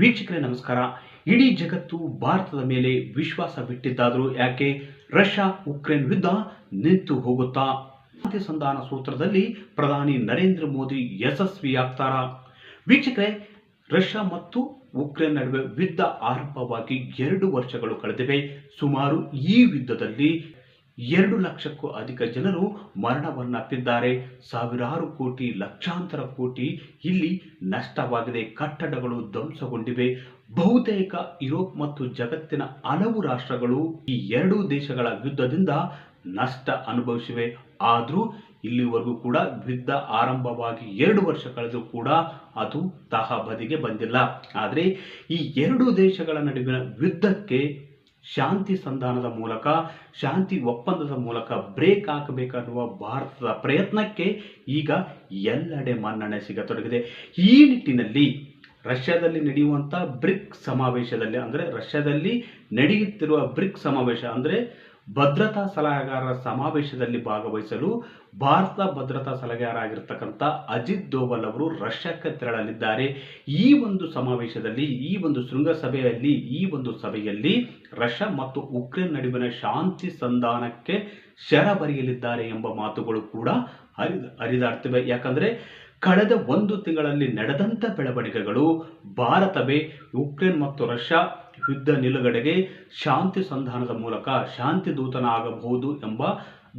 ವೀಕ್ಷಕರೇ, ನಮಸ್ಕಾರ. ಇಡೀ ಜಗತ್ತು ಭಾರತದ ಮೇಲೆ ವಿಶ್ವಾಸ ಬಿಟ್ಟಿದ್ದಾದರೂ ಯಾಕೆ? ರಷ್ಯಾ ಉಕ್ರೇನ್ ಯುದ್ಧ ನಿಂತು ಹೋಗುತ್ತಾ? ಶಾಂತಿ ಸಂಧಾನ ಸೂತ್ರದಲ್ಲಿ ಪ್ರಧಾನಿ ನರೇಂದ್ರ ಮೋದಿ ಯಶಸ್ವಿಯಾಗ್ತಾರ? ವೀಕ್ಷಕರೇ, ರಷ್ಯಾ ಮತ್ತು ಉಕ್ರೇನ್ ನಡುವೆ ಯುದ್ಧ ಆರಂಭವಾಗಿ ಎರಡು ವರ್ಷಗಳು ಕಳೆದಿವೆ. ಸುಮಾರು ಈ ಯುದ್ಧದಲ್ಲಿ ಎರಡು ಲಕ್ಷಕ್ಕೂ ಅಧಿಕ ಜನರು ಮರಣವನ್ನಪ್ಪಿದ್ದಾರೆ ಸಾವಿರಾರು ಕೋಟಿ, ಲಕ್ಷಾಂತರ ಕೋಟಿ ಇಲ್ಲಿ ನಷ್ಟವಾಗಿದೆ. ಕಟ್ಟಡಗಳು ಧ್ವಂಸಗೊಂಡಿವೆ. ಬಹುತೇಕ ಯುರೋಪ್ ಮತ್ತು ಜಗತ್ತಿನ ಹಲವು ರಾಷ್ಟ್ರಗಳು ಈ ಎರಡೂ ದೇಶಗಳ ಯುದ್ಧದಿಂದ ನಷ್ಟ ಅನುಭವಿಸಿವೆ. ಆದರೂ ಇಲ್ಲಿವರೆಗೂ ಕೂಡ ಯುದ್ಧ ಆರಂಭವಾಗಿ ಎರಡು ವರ್ಷ ಕಳೆದರೂ ಕೂಡ ಅದು ತಹಬದಿಗೆ ಬಂದಿಲ್ಲ. ಆದರೆ ಈ ಎರಡು ದೇಶಗಳ ನಡುವಿನ ಯುದ್ಧಕ್ಕೆ ಶಾಂತಿ ಸಂಧಾನದ ಮೂಲಕ, ಶಾಂತಿ ಒಪ್ಪಂದದ ಮೂಲಕ ಬ್ರೇಕ್ ಹಾಕಬೇಕನ್ನುವ ಭಾರತದ ಪ್ರಯತ್ನಕ್ಕೆ ಈಗ ಎಲ್ಲೆಡೆ ಮನ್ನಣೆ ಸಿಗತೊಡಗಿದೆ. ಈ ನಿಟ್ಟಿನಲ್ಲಿ ರಷ್ಯಾದಲ್ಲಿ ನಡೆಯುವಂಥ ಬ್ರಿಕ್ ಸಮಾವೇಶದಲ್ಲಿ, ಅಂದರೆ ರಷ್ಯಾದಲ್ಲಿ ನಡೆಯುತ್ತಿರುವ ಬ್ರಿಕ್ ಸಮಾವೇಶ ಅಂದರೆ ಭದ್ರತಾ ಸಲಹೆಗಾರರ ಸಮಾವೇಶದಲ್ಲಿ ಭಾಗವಹಿಸಲು ಭಾರತ ಭದ್ರತಾ ಸಲಹೆಗಾರರಾಗಿರ್ತಕ್ಕಂಥ ಅಜಿತ್ ದೋವಲ್ ಅವರು ರಷ್ಯಾಕ್ಕೆ ತೆರಳಲಿದ್ದಾರೆ. ಈ ಒಂದು ಸಮಾವೇಶದಲ್ಲಿ, ಈ ಒಂದು ಶೃಂಗಸಭೆಯಲ್ಲಿ, ಈ ಒಂದು ಸಭೆಯಲ್ಲಿ ರಷ್ಯಾ ಮತ್ತು ಉಕ್ರೇನ್ ನಡುವಿನ ಶಾಂತಿ ಸಂಧಾನಕ್ಕೆ ಶರ ಬರೆಯಲಿದ್ದಾರೆ ಎಂಬ ಮಾತುಗಳು ಕೂಡ ಹರಿದ ಹರಿದಾಡ್ತಿವೆ ಯಾಕಂದ್ರೆ ಕಳೆದ ಒಂದು ತಿಂಗಳಲ್ಲಿ ನಡೆದಂಥ ಬೆಳವಣಿಗೆಗಳು ಭಾರತವೇ ಉಕ್ರೇನ್ ಮತ್ತು ರಷ್ಯಾ ಯುದ್ಧ ನಿಲುಗಡೆಗೆ ಶಾಂತಿ ಸಂಧಾನದ ಮೂಲಕ ಶಾಂತಿ ದೂತನಾಗಬಹುದು ಎಂಬ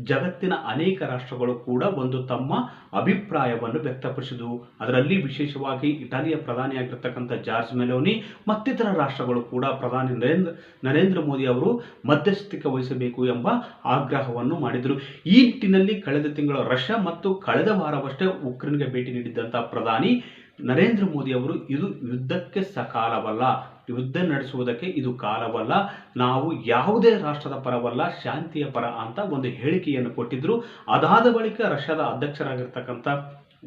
ಜಗತ್ತಿನ ಅನೇಕ ರಾಷ್ಟ್ರಗಳು ಕೂಡ ಒಂದು ತಮ್ಮ ಅಭಿಪ್ರಾಯವನ್ನು ವ್ಯಕ್ತಪಡಿಸಿದವು. ಅದರಲ್ಲಿ ವಿಶೇಷವಾಗಿ ಇಟಲಿಯ ಪ್ರಧಾನಿಯಾಗಿರ್ತಕ್ಕಂಥ ಜಾರ್ಜ್ ಮೆಲೋನಿ, ಮತ್ತಿತರ ರಾಷ್ಟ್ರಗಳು ಕೂಡ ಪ್ರಧಾನಿ ನರೇಂದ್ರ ನರೇಂದ್ರ ಮೋದಿ ಅವರು ಮಧ್ಯಸ್ಥಿಕೆ ವಹಿಸಬೇಕು ಎಂಬ ಆಗ್ರಹವನ್ನು ಮಾಡಿದರು. ಈ ನಿಟ್ಟಿನಲ್ಲಿ ಕಳೆದ ತಿಂಗಳು ರಷ್ಯಾ ಮತ್ತು ಕಳೆದ ವಾರವಷ್ಟೇ ಉಕ್ರೇನ್ಗೆ ಭೇಟಿ ನೀಡಿದ್ದಂಥ ಪ್ರಧಾನಿ ನರೇಂದ್ರ ಮೋದಿ ಅವರು ಇದು ಯುದ್ಧಕ್ಕೆ ಸಕಾಲವಲ್ಲ. ಯುದ್ಧ ನಡೆಸುವುದಕ್ಕೆ ಇದು ಕಾಲವಲ್ಲ. ನಾವು ಯಾವುದೇ ರಾಷ್ಟ್ರದ ಪರವಲ್ಲ, ಶಾಂತಿಯ ಪರ ಅಂತ ಒಂದು ಹೇಳಿಕೆಯನ್ನು ಕೊಟ್ಟಿದ್ರು. ಅದಾದ ಬಳಿಕ ರಷ್ಯಾದ ಅಧ್ಯಕ್ಷರಾಗಿರ್ತಕ್ಕಂಥ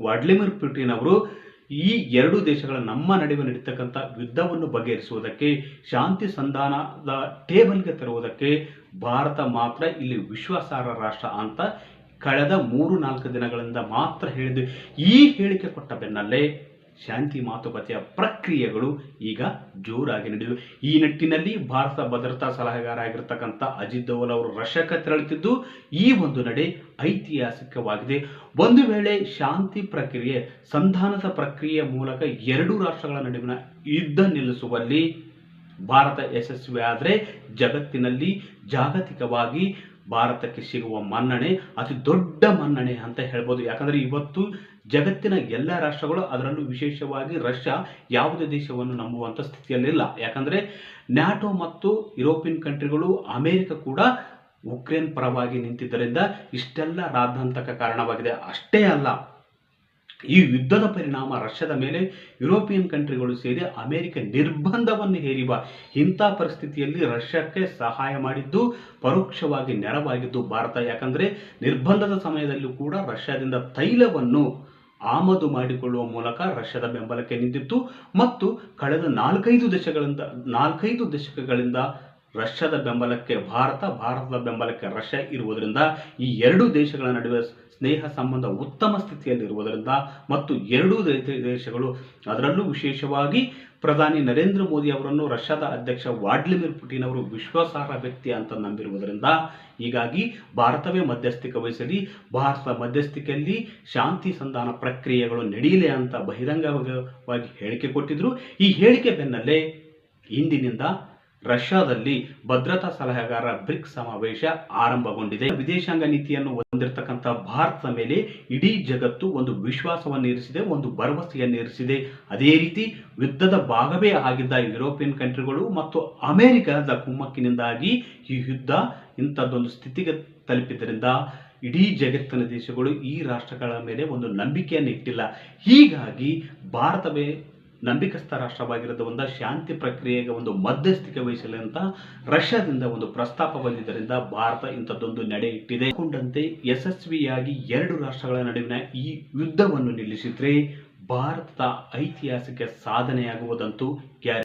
ವ್ಲಾಡಿಮಿರ್ ಪುಟಿನ್ ಅವರು ಈ ಎರಡು ದೇಶಗಳ ನಮ್ಮ ನಡುವೆ ನಡೀತಕ್ಕಂಥ ಯುದ್ಧವನ್ನು ಬಗೆಹರಿಸುವುದಕ್ಕೆ, ಶಾಂತಿ ಸಂಧಾನದ ಟೇಬಲ್ಗೆ ತರುವುದಕ್ಕೆ ಭಾರತ ಮಾತ್ರ ಇಲ್ಲಿ ವಿಶ್ವಾಸಾರ್ಹ ರಾಷ್ಟ್ರ ಅಂತ ಕಳೆದ ಮೂರು ನಾಲ್ಕು ದಿನಗಳಿಂದ ಮಾತ್ರ ಹೇಳಿದ್ದು. ಈ ಹೇಳಿಕೆ ಕೊಟ್ಟ ಬೆನ್ನಲ್ಲೇ ಶಾಂತಿ ಮಾತುಕತೆಯ ಪ್ರಕ್ರಿಯೆಗಳು ಈಗ ಜೋರಾಗಿ ನಡೆದಿವೆ. ಈ ನಿಟ್ಟಿನಲ್ಲಿ ಭಾರತ ಭದ್ರತಾ ಸಲಹೆಗಾರ ಆಗಿರ್ತಕ್ಕಂಥ ಅಜಿತ್ ದೋವಲ್ ಅವರು ರಷ್ಯಾಕ್ಕೆ ತೆರಳುತ್ತಿದ್ದು, ಈ ಒಂದು ನಡೆ ಐತಿಹಾಸಿಕವಾಗಿದೆ. ಒಂದು ವೇಳೆ ಶಾಂತಿ ಪ್ರಕ್ರಿಯೆ, ಸಂಧಾನದ ಪ್ರಕ್ರಿಯೆ ಮೂಲಕ ಎರಡೂ ರಾಷ್ಟ್ರಗಳ ನಡುವಿನ ಯುದ್ಧ ನಿಲ್ಲಿಸುವಲ್ಲಿ ಭಾರತ ಯಶಸ್ವಿ ಆದರೆ ಜಗತ್ತಿನಲ್ಲಿ ಜಾಗತಿಕವಾಗಿ ಭಾರತಕ್ಕೆ ಸಿಗುವ ಮನ್ನಣೆ ಅತಿ ದೊಡ್ಡ ಮನ್ನಣೆ ಅಂತ ಹೇಳ್ಬೋದು. ಯಾಕಂದರೆ ಇವತ್ತು ಜಗತ್ತಿನ ಎಲ್ಲ ರಾಷ್ಟ್ರಗಳು ಅದರಲ್ಲೂ ವಿಶೇಷವಾಗಿ ರಷ್ಯಾ ಯಾವುದೇ ದೇಶವನ್ನು ನಂಬುವಂಥ ಸ್ಥಿತಿಯಲ್ಲಿಲ್ಲ. ಯಾಕಂದರೆ ನ್ಯಾಟೋ ಮತ್ತು ಯುರೋಪಿಯನ್ ಕಂಟ್ರಿಗಳು ಅಮೇರಿಕ ಕೂಡ ಉಕ್ರೇನ್ ಪರವಾಗಿ ನಿಂತಿದ್ದರಿಂದ ಇಷ್ಟೆಲ್ಲ ರಾದ್ಧಾಂತಕ ಕಾರಣವಾಗಿದೆ. ಅಷ್ಟೇ ಅಲ್ಲ ಈ ಯುದ್ಧದ ಪರಿಣಾಮ ರಷ್ಯಾದ ಮೇಲೆ ಯುರೋಪಿಯನ್ ಕಂಟ್ರಿಗಳು ಸೇರಿ ಅಮೆರಿಕ ನಿರ್ಬಂಧವನ್ನು ಹೇರಿವ ಇಂಥ ಪರಿಸ್ಥಿತಿಯಲ್ಲಿ ರಷ್ಯಾಕ್ಕೆ ಸಹಾಯ ಮಾಡಿದ್ದು, ಪರೋಕ್ಷವಾಗಿ ನೆರವಾಗಿದ್ದು ಭಾರತ. ಯಾಕಂದರೆ ನಿರ್ಬಂಧದ ಸಮಯದಲ್ಲೂ ಕೂಡ ರಷ್ಯಾದಿಂದ ತೈಲವನ್ನು ಆಮದು ಮಾಡಿಕೊಳ್ಳುವ ಮೂಲಕ ರಷ್ಯಾದ ಬೆಂಬಲಕ್ಕೆ ನಿಂತಿತ್ತು. ಮತ್ತು ಕಳೆದ ನಾಲ್ಕೈದು ದಶಕಗಳಿಂದ ನಾಲ್ಕೈದು ದಶಕಗಳಿಂದ ರಷ್ಯಾದ ಬೆಂಬಲಕ್ಕೆ ಭಾರತ, ಭಾರತದ ಬೆಂಬಲಕ್ಕೆ ರಷ್ಯಾ ಇರುವುದರಿಂದ ಈ ಎರಡೂ ದೇಶಗಳ ನಡುವೆ ಸ್ನೇಹ ಸಂಬಂಧ ಉತ್ತಮ ಸ್ಥಿತಿಯಲ್ಲಿರುವುದರಿಂದ ಮತ್ತು ಎರಡೂ ದೇಶಗಳು ಅದರಲ್ಲೂ ವಿಶೇಷವಾಗಿ ಪ್ರಧಾನಿ ನರೇಂದ್ರ ಮೋದಿ ಅವರನ್ನು ರಷ್ಯಾದ ಅಧ್ಯಕ್ಷ ವ್ಲಾಡಿಮಿರ್ ಪುಟಿನ್ ಅವರು ವಿಶ್ವಾಸಾರ್ಹ ವ್ಯಕ್ತಿ ಅಂತ ನಂಬಿರುವುದರಿಂದ ಹೀಗಾಗಿ ಭಾರತವೇ ಮಧ್ಯಸ್ಥಿಕೆ ವಹಿಸಲಿ, ಭಾರತದ ಮಧ್ಯಸ್ಥಿಕೆಯಲ್ಲಿ ಶಾಂತಿ ಸಂಧಾನ ಪ್ರಕ್ರಿಯೆಗಳು ನಡೆಯಲಿ ಅಂತ ಬಹಿರಂಗವಾಗಿ ಹೇಳಿಕೆ ಕೊಟ್ಟಿದ್ರು. ಈ ಹೇಳಿಕೆ ಬೆನ್ನಲ್ಲೇ ಇಂದಿನಿಂದ ರಷ್ಯಾದಲ್ಲಿ ಭದ್ರತಾ ಸಲಹೆಗಾರ ಬ್ರಿಕ್ ಸಮಾವೇಶ ಆರಂಭಗೊಂಡಿದೆ. ವಿದೇಶಾಂಗ ನೀತಿಯನ್ನು ಹೊಂದಿರತಕ್ಕಂಥ ಭಾರತದ ಮೇಲೆ ಇಡೀ ಜಗತ್ತು ಒಂದು ವಿಶ್ವಾಸವನ್ನು ಇರಿಸಿದೆ, ಒಂದು ಭರವಸೆಯನ್ನು ಇರಿಸಿದೆ. ಅದೇ ರೀತಿ ಯುದ್ಧದ ಭಾಗವೇ ಆಗಿದ್ದ ಯುರೋಪಿಯನ್ ಕಂಟ್ರಿಗಳು ಮತ್ತು ಅಮೆರಿಕದ ಕುಮ್ಮಕ್ಕಿನಿಂದಾಗಿ ಈ ಯುದ್ಧ ಇಂಥದ್ದೊಂದು ಸ್ಥಿತಿಗೆ ತಲುಪಿದ್ದರಿಂದ ಇಡೀ ಜಗತ್ತಿನ ದೇಶಗಳು ಈ ರಾಷ್ಟ್ರಗಳ ಮೇಲೆ ಒಂದು ನಂಬಿಕೆಯನ್ನು ಇಟ್ಟಿಲ್ಲ. ಹೀಗಾಗಿ ಭಾರತವೇ ನಂಬಿಕಸ್ಥ ರಾಷ್ಟ್ರವಾಗಿರೋದ್ರಿಂದ ಶಾಂತಿ ಪ್ರಕ್ರಿಯೆಗೆ ಒಂದು ಮಧ್ಯಸ್ಥಿಕೆ ವಹಿಸಲಿ ಅಂತ ರಷ್ಯಾದಿಂದ ಒಂದು ಪ್ರಸ್ತಾಪ ಬಂದಿದ್ದರಿಂದ ಭಾರತ ಇಂಥದ್ದೊಂದು ನಡೆ ಇಟ್ಟಿದೆ. ಕೊಂಡಂತೆ ಯಶಸ್ವಿಯಾಗಿ ಎರಡು ರಾಷ್ಟ್ರಗಳ ನಡುವಿನ ಈ ಯುದ್ಧವನ್ನು ನಿಲ್ಲಿಸಿದ್ರೆ ಭಾರತದ ಐತಿಹಾಸಿಕ ಸಾಧನೆಯಾಗುವುದಂತೂ ಗ್ಯಾರಂಟಿ